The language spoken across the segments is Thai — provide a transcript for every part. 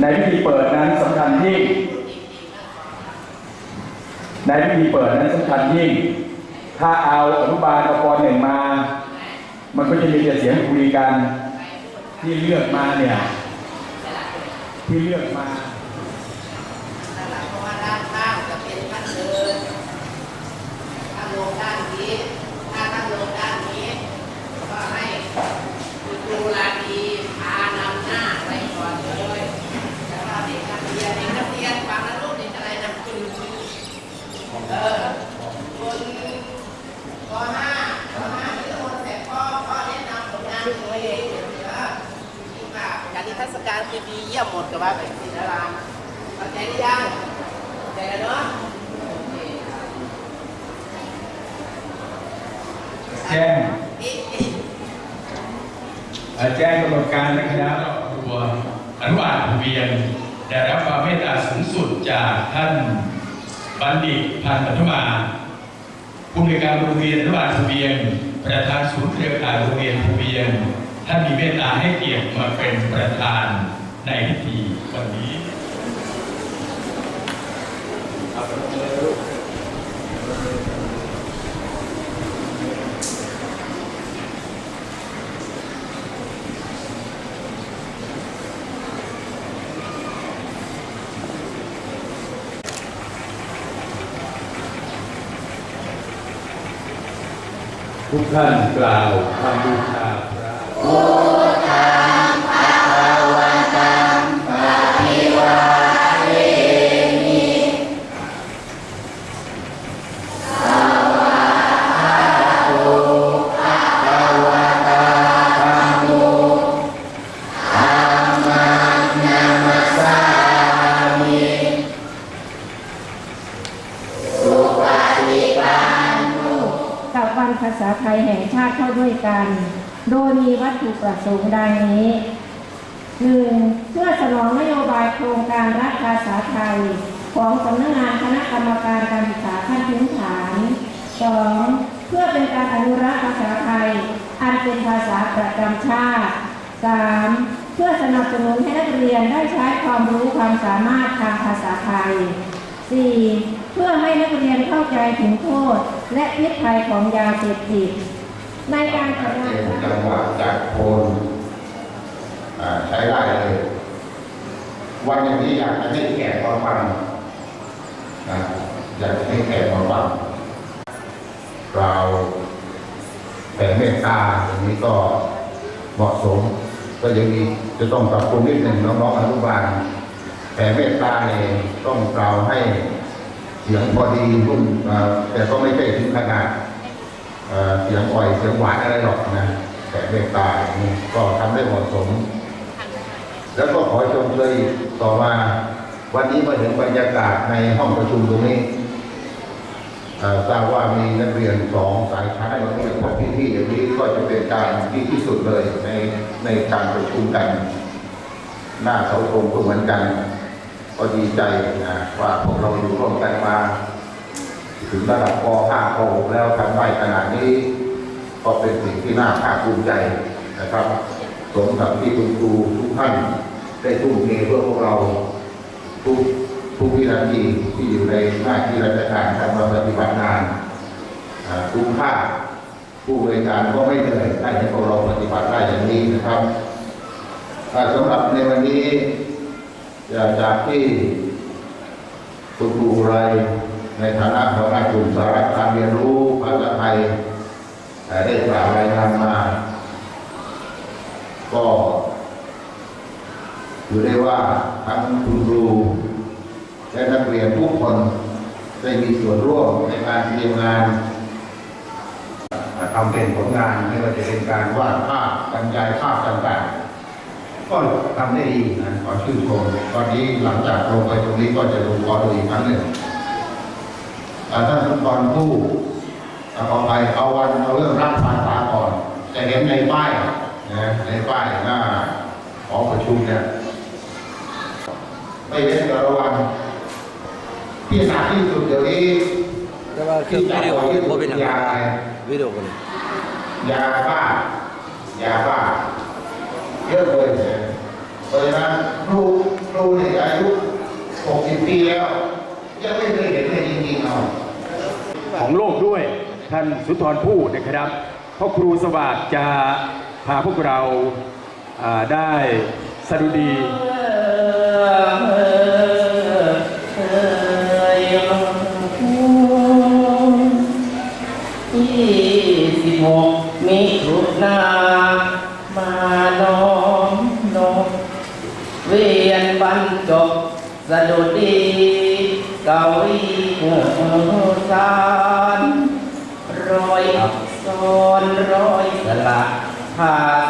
ในพิธีเปิดนั้นสำคัญยิ่ง ในพิธีเปิดนั้นสำคัญยิ่ง ถ้าเอาอนุบาลกับปหนึ่งมา มันก็จะมีแต่เสียงคุยกันที่เลือกมาเนี่ย ที่เลือกมา ด้านหลังเพราะว่าด้านข้างจะเป็นท่านเดินถ้าลงด้านนี้ ถ้าท่านลงด้านนี้ ก็ให้คุณครูลาดีพานำหน้าไปก่อนเลยแล้วก็เด็กนักเรียนเด็กนักเรียนฟังนะลูกเด็กอะไรนะคุณเออคนป .5 ป .5 ที่โอนแต่พ่อพ่อแนะนำผลงานตัวเองเดี๋ยวเดี๋ยวจริงป่ะการนิทรรศการคือดีเยี่ยมหมดกับว่าเป็นศิลปะเข้าใจหรือยัง แต่เนาะ แจ้งอ่อแจ้งกำหนดการในคณะครอบครัวอนุบาลเบียนได้รับความเมตตาสูงสุดจากท่านบัณฑิตพันธ์ปัทมาผู้ในการโรงเรียนอนุบาลทะเบียนประธานศูนย์เครือข่ายโรงเรียนเบียนท่านมีเมตตาให้เกียรติมาเป็นประธานในพิธีวันนี้ ทุกท่านกล่าวคำบูชา ด้วยกัน โดยมีวัตถุประสงค์ดังนี้ 1. เพื่อสนองนโยบายโครงการรักภาษาไทย ของสำนักงานคณะกรรมการการศึกษาขั้นพื้นฐาน 2. เพื่อเป็นการอนุรักษ์ภาษาไทย อันเป็นภาษาประจำชาติ 3. เพื่อสนับสนุนให้นักเรียนได้ใช้ความรู้ความสามารถทางภาษาไทย 4. เพื่อให้นักเรียนเข้าใจถึงโทษและพิษภัยของยาเสพติด ในการชัจัดดเจงานจังหวะจากโคนใช้ได้เลย วันอย่างนี้อยากให้แขกมาฟังนะอยากให้แขกมาฟังเราแผ่เมตตาอย่างนี้ก็เหมาะสม ก็ยังมีจะต้องปรับปรุงนิดหนึ่งน้องๆอนุบาลแผ่เมตตาเนี่ยต้องกล่าวให้เสียงพอดีรุ่นแต่ก็ไม่ใช่ถึงขนาด เสียงอ่อยเสียงหวานอะไรหรอกนะแต่เมตตาอย่างนี้ก็ทำได้เหมาะสม แล้วก็ขอชมเชยต่อมาวันนี้มาถึงบรรยากาศในห้องประชุมตรงนี้ทราบว่ามีนักเรียนสองสายชั้นมาเรียนของพี่ๆอย่างนี้ก็จะเป็นการที่ที่สุดเลยในในการประชุมกัน หน้าเสาธงก็เหมือนกัน ก็ดีใจนะว่าพวกเราอยู่ร่วมกันมา ถึงระดับป .5 ป .6 แล้วทำได้ขนาดนี้ ก็เป็นสิ่งที่น่าภาคภูมิใจนะครับสมกับที่คุณครูทุกท่านได้ทุ่มเทเพื่อพวกเราทุกทุกวินาทีที่อยู่ในหน้าที่ราชการทำมาปฏิบัติงานคุ้มค่าผู้บริการก็ไม่เหนื่อยได้ให้พวกเราปฏิบัติได้อย่างนี้นะครับอ่าสำหรับในวันนี้จากที่คุณครูไร ในฐานะหัวหน้ากลุ่มสาระการเรียนรู้ภาษาไทยได้กล่าวรายงานมา ก็ถือได้ว่าทั้งคุณครูและนักเรียนทุกคนได้มีส่วนร่วมในการเตรียมงานเอ่อทำเป็นผลงานไม่ว่าจะเป็นการวาดภาพบรรยายภาพต่างๆ ก็ทำได้ดีนะขอชื่นชมตอนนี้หลังจากลงไปตรงนี้ก็จะลงขอดูอีกครั้งหนึ่ง ท่านทุกคนผู้อ่าขอไปเอาวันเอาเรื่องรับภาษาก่อน จะเห็นในป้ายนะในป้ายหน้าหอประชุมเนี่ยไม่เว้นแต่ละวันที่หนักที่สุดเดี๋ยวนี้แต่ว่าคือวิดีโอบ่เป็นหยังยาวิดีโอกันเลยยาบ้ายาบ้าเยอะเลยเพราะฉะนั้นครูครูเนี่ยอายุ 60 ปีแล้ว ยังไม่เคยเห็นเลยจริงๆเอา ของโลกด้วย ท่านสุนทรภู่นะครับพ่อครูสวัสดิ์จะพาพวกเราาได้สดุดียี่สิบหกมิถุนามาน้อมนบเวียนบรรจบสะดุ ดีเกาอีสานรอยอักษรรอยสลักภาษ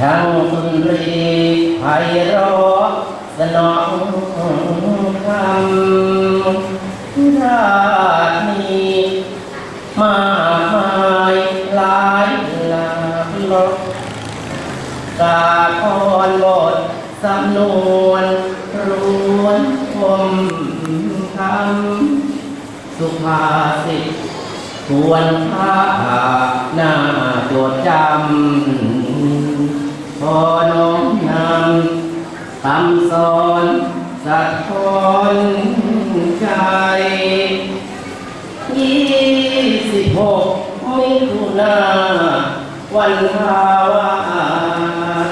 ทั้งสุนทรีไพเราะสนองคำราชนีมากมายหลายหลากลบกาพรบทสำนวนรวนคมคำสุภาษิตควรค่าหน้าจดจำ พอน้อมนำคำสอนสัตว์คนใจยี่สิบหกมิถุนาวันภาวาส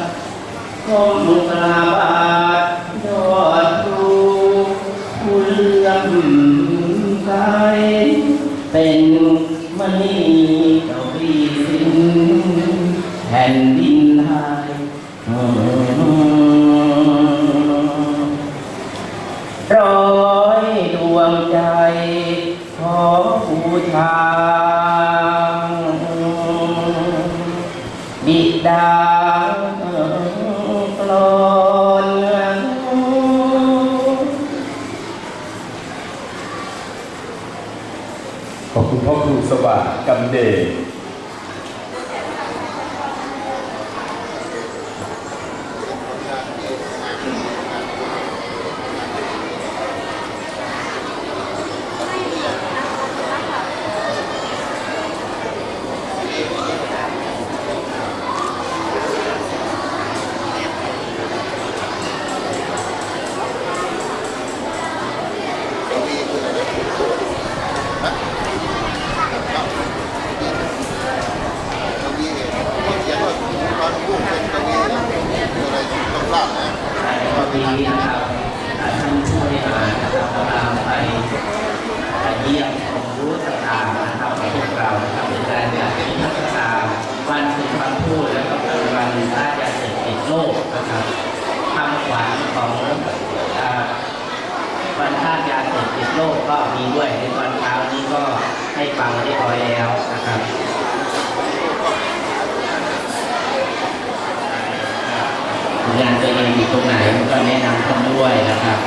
คมกราบาทยอดครูผู้เลื่อมใสเป็นมณีเจ้าปีสินแผ่นดิน ร้อยดวงใจขอบูชาบิดากลอนขอบคุณพ่อครูสวัสดิ์กำเดช โลกก็มีด้วยในตอนเช้านี้ก็ให้ฟังเรียบร้อยแล้วนะครับงานตัวเองอยู่ตรงไหนก็แนะนำท่านด้วยนะครับ